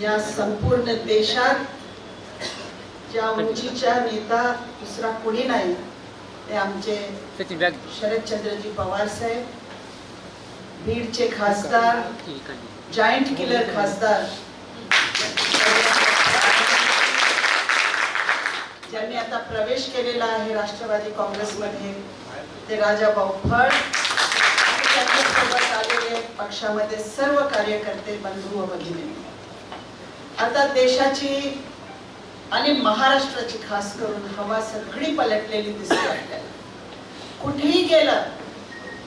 या संपूर्ण देशात ज्या उंचीच्या नेता दुसरा कोणी नाही ते आमचे शरदचंद्रजी पवार साहेब बीडचे खासदार जायंट किलर खासदार. ज्यांनी आता प्रवेश केलेला आहे राष्ट्रवादी काँग्रेसमध्ये ते राजाभाऊ फड. त्यांच्यासोबत आलेले पक्षामध्ये सर्व कार्यकर्ते बंधू व भगिनी. आता देशाची आणि महाराष्ट्राची खास करून हवा सगळी पलटलेली दिसते आपल्याला. कुठेही गेलं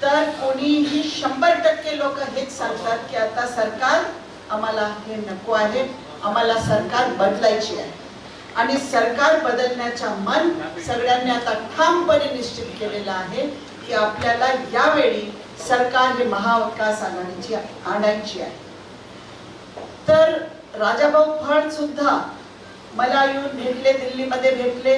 तर कोणीही शंभर टक्के लोक हेच सांगतात की आता सरकार आम्हाला हे नको आहे आम्हाला सरकार बदलायची आहे. आणि सरकार बदलण्याचा मन सगळ्यांनी आता ठामपणे निश्चित केलेला आहे की आपल्याला यावेळी सरकार हे महाविकास आघाडीची आणायची आहे. तर राजाभाऊ फड सुद्धा मला येऊन भेटले दिल्लीमध्ये भेटले.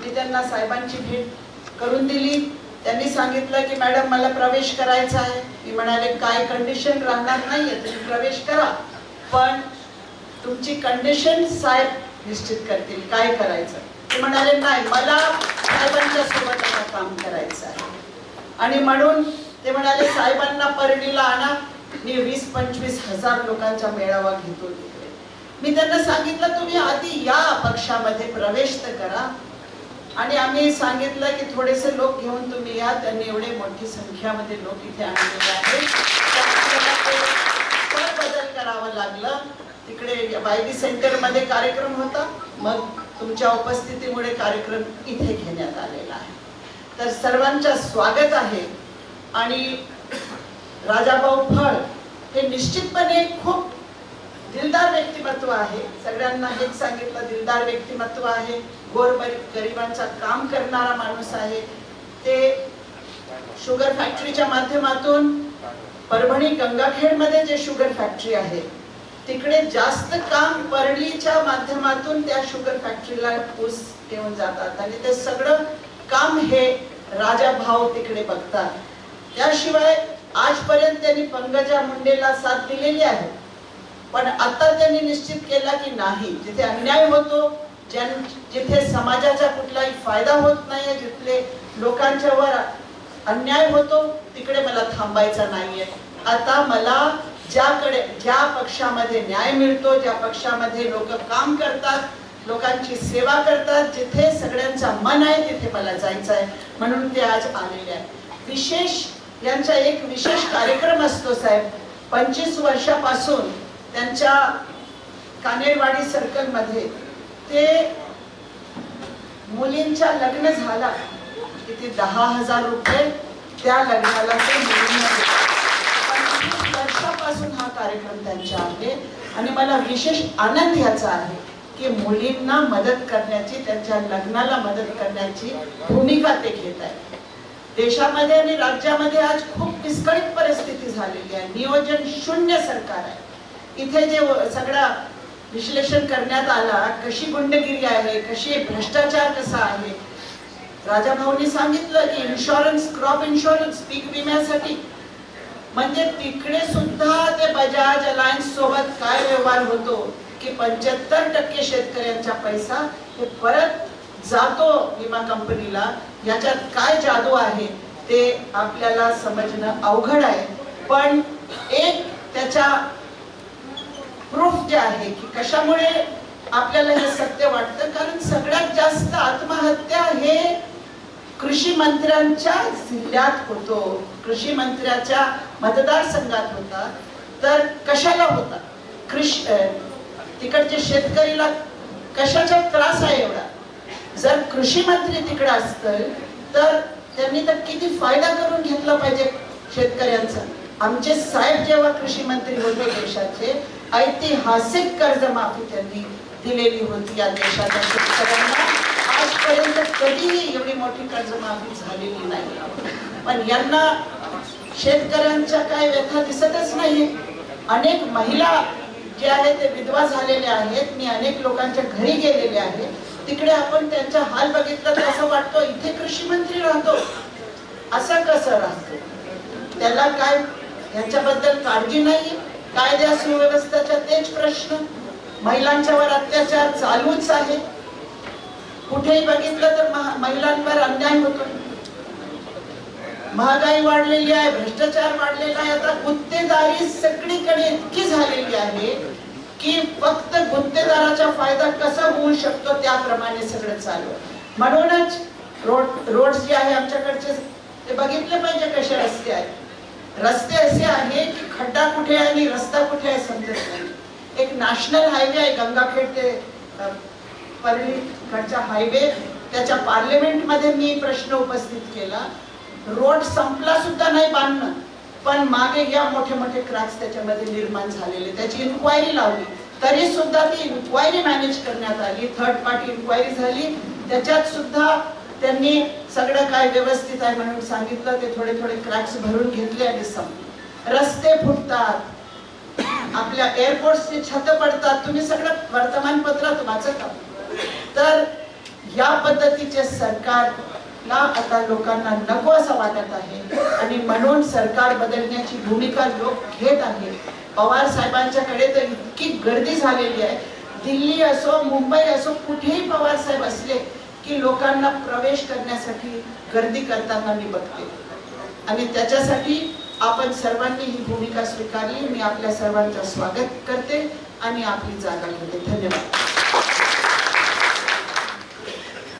मी त्यांना साहेबांची भेट करून दिली. त्यांनी सांगितलं की मॅडम मला प्रवेश करायचा आहे. मी म्हणाले काय कंडिशन राहणार नाहीये तुम्ही प्रवेश करा. पण तुमची कंडिशन साहेब निश्चित करतील काय करायचं? ते म्हणाले नाही मला साहेबांच्या सोबत आता काम करायचं आहे. आणि म्हणून ते म्हणाले साहेबांना परडीला आणा. मी वीस पंचवीस हजार लोकांचा मेळावा घेतो मी त्यांना सांगितलं तुम्ही आधी या पक्षामध्ये प्रवेश तर करा. आणि आम्ही सांगितलं की थोडेसे लोक घेऊन तुम्ही या. त्यांनी एवढे मोठी संख्यामध्ये लोक इथे आणलेले आहेत. बदल करावं लागलं. तिकडे बायबी सेंटरमध्ये कार्यक्रम होता. मग तुमच्या उपस्थितीमुळे कार्यक्रम इथे घेण्यात आलेला आहे. तर सर्वांच्या स्वागत आहे. आणि राजाभाऊ फळ हे निश्चितपणे खूप दिलदार व्यक्तिमत्व आहे. सगळ्यांना हेच सांगितलं दिलदार व्यक्तिमत्व आहे. गोर गरिबांचा काम करणारा माणूस आहे. ते शुगर फॅक्टरीच्या माध्यमातून परभणी गंगाखेडमध्ये जे शुगर फॅक्टरी आहे तिकडे जास्त काम परळीच्या माध्यमातून त्या शुगर फॅक्टरीला ऊस घेऊन जातात. आणि ते सगळं काम हे राजा भाऊ तिकडे बघतात. त्याशिवाय आजपर्यंत त्यांनी पंकजा मुंडेला साथ दिलेली आहे. पण आता त्यांनी निश्चित केला की नाही. जिथे अन्याय होतो ज्यां- जिथे समाजाचा कुठलाही फायदा होत नाही जिथले लोकांच्यावर अन्याय होतो तिकडे मला थांबायचा नाहीये. आता मला ज्याकडे ज्या पक्षामध्ये न्याय मिळतो ज्या पक्षामध्ये लोक काम करतात लोकांची सेवा करतात जिथे सगळ्यांचा मन आहे तिथे मला जायचं आहे. म्हणून ते आज आलेले आहे विशेष यांचा एक विशेष कार्यक्रम असतो साहेब. पंचवीस वर्षापासून त्यांच्या कानेरवाडी सर्कलमध्ये ते मुलींच्या लग्न झाला. किती दहा हजार रुपये त्या लग्नाला ते मुलींना वर्षापासून हा कार्यक्रम त्यांचा आहे. आणि मला विशेष आनंद ह्याचा आहे की मुलींना मदत करण्याची त्यांच्या लग्नाला मदत करण्याची भूमिका ते घेत आहेत. देशामध्ये आणि राज्यामध्ये आज खूप विस्कळीत परिस्थिती झालेली आहे. नियोजन शून्य सरकार आहे. इथे जे सगळा विश्लेषण करण्यात आला कशी गुंडगिरी आहे कशी भ्रष्टाचार कसा आहे राजा भाऊनी सांगितलं की इन्शुरन्स क्रॉप इन्शुरन्स पीक विम्यासाठी. म्हणजे तिकडे सुद्धा ते बजाज अलायन्स सोबत काय व्यवहार होतो की पंच्याहत्तर टक्के शेतकऱ्यांचा पैसा हे परत जातो विमा कंपनीला याच्यात काय जादू आहे ते आपल्याला समजणं अवघड आहे. पण एक त्याच्या प्रूफ जे आहे की कशामुळे आपल्याला हे सत्य वाटतं? कारण सगळ्यात जास्त आत्महत्या हे कृषी मंत्र्यांच्या जिल्ह्यात होतो. कृषी मंत्र्याच्या मतदारसंघात होता. तर कशाला होता? कृषी अं, तिकडच्या शेतकरीला कशाचा त्रास आहे एवढा? जर कृषी मंत्री तिकडे असतं तर त्यांनी तर किती फायदा करून घेतला पाहिजे शेतकऱ्यांचा. आमचे साहेब जेव्हा कृषी मंत्री होते देशाचे ऐतिहासिक कर्जमाफी त्यांनी दिलेली होती या देशाच्या शेतकऱ्यांना. आजपर्यंत कधीही एवढी मोठी कर्जमाफी झालेली नाही. पण यांना शेतकऱ्यांच्या काय व्यथा दिसतच नाही अनेक महिला जे आहे ते विधवा झालेल्या आहेत. मी अनेक लोकांच्या घरी गेलेले आहे. तिकडे आपण त्यांचा हाल बघितला तर असं वाटतो इथे कृषी मंत्री राहतो. असं कसं राहतो? त्याला काय याच्याबद्दल काळजी नाही कायद्या सुव्यवस्थेचा तेच प्रश्न महिलांच्यावर अत्याचार चालूच आहे. कुठेही बघितलं तर महिलांवर अन्याय होतो. महागाई वाढलेली आहे भ्रष्टाचार वाढलेला आहे. आता गुत्तेदारी सगळीकडे इतकी झालेली आहे की फक्त गुत्तेदाराचा फायदा कसा होऊ शकतो त्याप्रमाणे सगळं चालू म्हणूनच रोड रोड जे आहे आमच्याकडचे ते बघितले पाहिजे कसे रस्ते आहेत. रस्ते असे आहे की खड्डा कुठे आहे आणि रस्ता कुठे आहे समजत नाही. एक नॅशनल हायवे आहे गंगाखेड ते परळीकडचा हायवे. त्याच्या पार्लिमेंटमध्ये मी प्रश्न उपस्थित केला. रोड संपला सुद्धा नाही बांधणं पण मागे या मोठे मोठे क्रॅक्स त्याच्यामध्ये निर्माण झालेले. त्याची इन्क्वायरी लावली. तरी सुद्धा ती इन्क्वायरी मॅनेज करण्यात आली. थर्ड पार्टी इन्क्वायरी झाली. त्याच्यात सुद्धा त्यांनी सगळं काय व्यवस्थित आहे म्हणून सांगितलं. ते थोडे थोडे क्रॅक्स भरून घेतले आणि संपले. रस्ते फुटतात. आपल्या एअरपोर्टचे छत पडतात. तुम्ही सगळं वर्तमानपत्रात वाचत. आहात तर या पद्धतीचे सरकारला आता लोकांना नको असं वाटत आहे. आणि म्हणून सरकार बदलण्याची भूमिका लोक घेत आहे पवार साहेबांच्याकडे तर इतकी गर्दी झालेली आहे. दिल्ली असो मुंबई असो कुठेही पवार साहेब असले की लोकांना प्रवेश करण्यासाठी गर्दी करताना मी बघते. आणि त्याच्यासाठी आपण सर्वांनी ही भूमिका स्वीकारली. मी आपल्या सर्वांचं स्वागत करते आणि आपली जागा घेते. धन्यवाद.